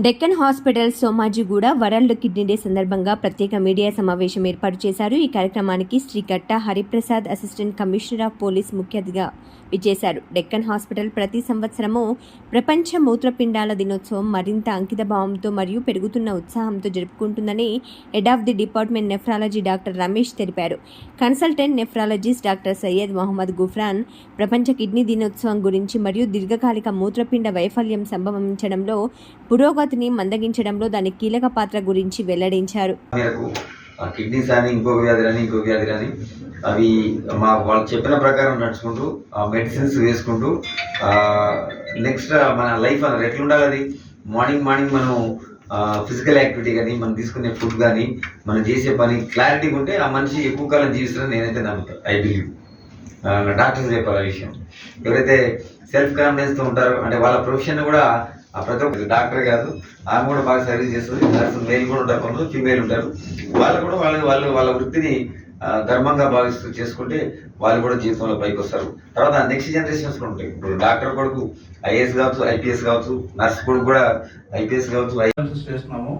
Deccan hospital Somajiguda world kidney day సందర్భంగా ప్రత్యేక media సమావేశం ఏర్పాటు చేశారు. ఈ కార్యక్రమానికి Srikatta Hariprasad assistant commissioner of police ముఖ్య అతిథిగా విచ్చేశారు. డెక్కన్ హాస్పిటల్ ప్రతి సంవత్సరము ప్రపంచ మూత్రపిండాల దినోత్సవం మరింత అంకిత భావంతో మరియు పెరుగుతున్న ఉత్సాహంతో జరుపుకుంటుందని head of the department nephrology doctor Ramesh తెలిపారు. Consultant nephrologist doctor Syed Mohammed Gufran ప్రపంచ కిడ్నీ దినోత్సవం గురించి మరియు దీర్ఘకాలిక మూత్రపిండ వైఫల్యం సంభవించడంలో పురోగతి అమరావతిని మందగించడంలో దాని కీలక పాత్ర గురించి వెల్లడించారు. కిడ్నీస్ అని ఇంకొక వ్యాధి అని ఇంకొక వ్యాధి అని అవి మా వాళ్ళు చెప్పిన ప్రకారం నడుచుకుంటూ ఆ మెడిసిన్స్ వేసుకుంటూ నెక్స్ట్ మన లైఫ్ అన్నది ఎట్లుండాలి అది? మార్నింగ్ మార్నింగ్ మనం ఫిజికల్ యాక్టివిటీ కానీ మనం తీసుకునే ఫుడ్ కానీ మనం చేసే పని క్లారిటీ ఉంటే ఆ మనిషి ఎక్కువ కాలం జీవిస్తారని నేనైతే నమ్ముతాను ఐ బిలీవ్ డాక్టర్స్ చెప్పాలి ఆ విషయం. ఎవరైతే సెల్ఫ్ కాన్ఫిడెన్స్తో ఉంటారో అంటే వాళ్ళ ప్రొఫెషన్ కూడా ఆ ప్రతి ఒక్క డాక్టర్ కాదు ఆమె కూడా బాగా సర్వీస్ చేస్తుంది నర్సు మేల్ కూడా ఉంటారు కొందరు ఫీమేల్ ఉంటారు. వాళ్ళు కూడా వాళ్ళ వాళ్ళు వాళ్ళ వృత్తిని ధర్మంగా భావిస్తూ చేసుకుంటే వాళ్ళు కూడా జీవితంలో పైకి వస్తారు. తర్వాత నెక్స్ట్ జనరేషన్స్ కూడా ఉంటాయి. ఇప్పుడు డాక్టర్ కొడుకు ఐఏఎస్ కావచ్చు ఐపీఎస్ కావచ్చు నర్స్ కొడుకు కూడా ఐపీఎస్ కావచ్చు చేస్తున్నాము.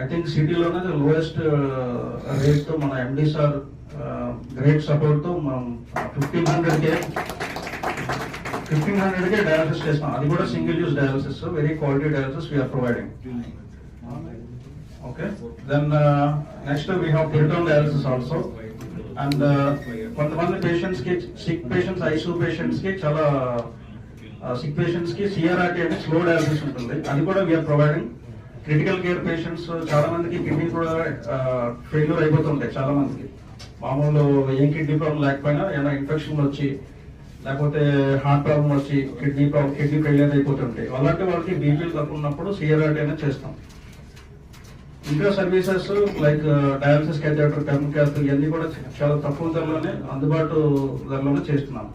ఐ థింక్ సిటీలోనే లోయెస్ట్ రేట్తో మన ఎండి సార్ గ్రేట్ సపోర్ట్తో మనం ఫిఫ్టీన్ హండ్రెడ్ కే ఫిఫ్టీన్ హండ్రెడ్కే డయాలసిస్ చేస్తాం అది కూడా single use dialysis very quality dialysis we are providing okay then next we have peritoneal dialysis also and కొంతమంది పేషెంట్స్కి సిక్ పేషెంట్స్ ఐసూ పేషెంట్స్కి చాలా uh, సిక్ పేషెంట్స్కి సిఆర్ఆర్టీ అంటే స్లో డయాలసిస్ ఉంటుంది. అది కూడా we are providing critical care patients చాలా మందికి కిడ్నీ కూడా uh, ఫెయిల్యూర్ అయిపోతుంటాయి చాలా మందికి. మామూలు ఏం కిడ్నీ ప్రాబ్లం లేకపోయినా ఏమైనా ఇన్ఫెక్షన్ వచ్చి లేకపోతే హార్ట్ ప్రాబ్లం వచ్చి కిడ్నీ ప్రాబ్లం కిడ్నీ ఫెయిలియర్ అయిపోతుంటాయి అలాంటి వాళ్ళకి బీపీలు తక్కువ ఉన్నప్పుడు సిఆర్ఆర్టీ అనేది చేస్తాం. ఇంకా services like dialysis catheter term catheter ఇవన్నీ కూడా చాలా తక్కువ ధరలోనే అందుబాటు ధరలోనే చేస్తున్నాం.